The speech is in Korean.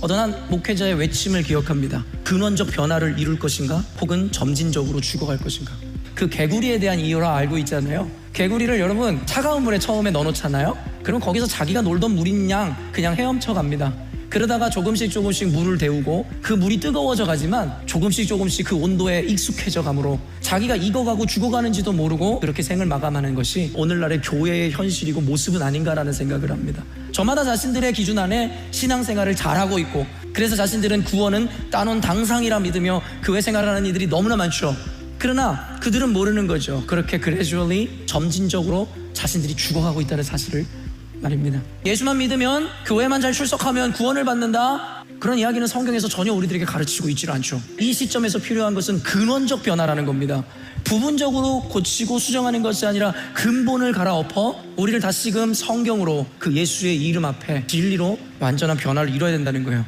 어떤 한 목회자의 외침을 기억합니다. 근원적 변화를 이룰 것인가? 혹은 점진적으로 죽어갈 것인가? 그 개구리에 대한 이유를 알고 있잖아요. 개구리를 여러분 차가운 물에 처음에 넣어놓잖아요. 그럼 거기서 자기가 놀던 물인 양 그냥 헤엄쳐 갑니다. 그러다가 조금씩 조금씩 물을 데우고 그 물이 뜨거워져 가지만 조금씩 조금씩 그 온도에 익숙해져 가므로 자기가 익어가고 죽어가는지도 모르고 그렇게 생을 마감하는 것이 오늘날의 교회의 현실이고 모습은 아닌가라는 생각을 합니다. 저마다 자신들의 기준 안에 신앙생활을 잘하고 있고 그래서 자신들은 구원은 따놓은 당상이라 믿으며 교회 생활하는 이들이 너무나 많죠. 그러나 그들은 모르는 거죠. 그렇게 그레주얼리 점진적으로 자신들이 죽어가고 있다는 사실을 말입니다. 예수만 믿으면 교회만 잘 출석하면 구원을 받는다. 그런 이야기는 성경에서 전혀 우리들에게 가르치고 있지는 않죠. 이 시점에서 필요한 것은 근원적 변화라는 겁니다. 부분적으로 고치고 수정하는 것이 아니라 근본을 갈아엎어 우리를 다시금 성경으로 그 예수의 이름 앞에 진리로 완전한 변화를 이뤄야 된다는 거예요.